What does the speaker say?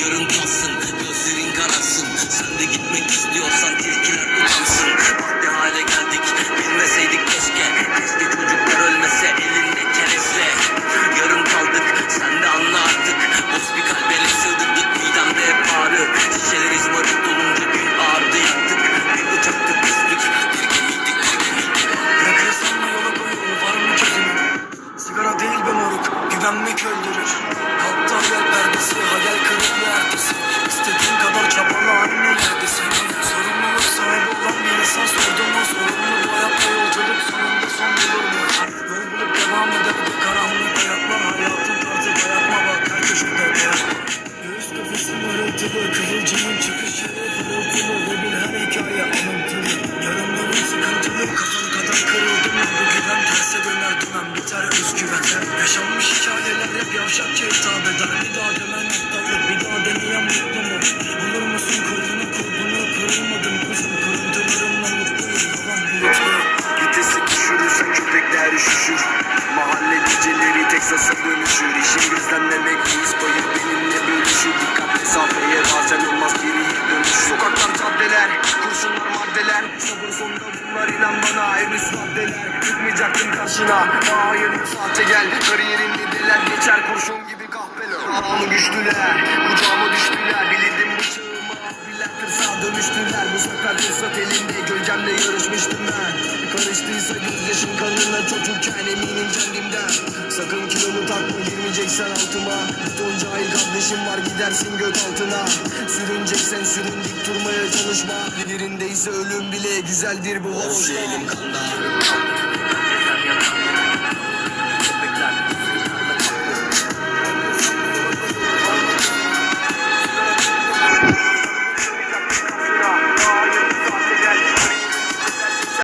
Yarın kalsın gözlerin karasın. Sen de gitmek istiyorsan Yaşanmış hikayeler hep yavşakça hitap eder. Bir daha demen aptallık Bir daha deneyen mutlu mu Bulur musun kolunu kulbunu Kırılmadım kuzum. Kırıntılarımla mutluyum Yalan bulutlu Vitesi düşürürsen köpekler üşüşür. Mahalle geceleri Teksas'a dönüşür. İşin gözlemlemek reis payı benimle bölüşür. Dikkat mesafeye Maddeler Çıkmayacaktım karşına. Hayır sahte gel Kariyerin dedeler geçer kurşun gibi kahpeler Ağamı güçlüler Kucağıma düştüler Bilirdim bıçağımı Tırsağa dönüştüler. Bu sefer fırsat elimde Gölgemle yarışmıştım ben. Karıştıysa gözyaşım kanına çocukken eminim kendimden. Sakın kilomu takma girmeyeceksen altıma. Ton cahil kardeşim var gidersin göt altına. Sürüneceksen sürün dik durmaya çalışma. Birindeyse ölüm bile güzeldir bu hoş Elim kanda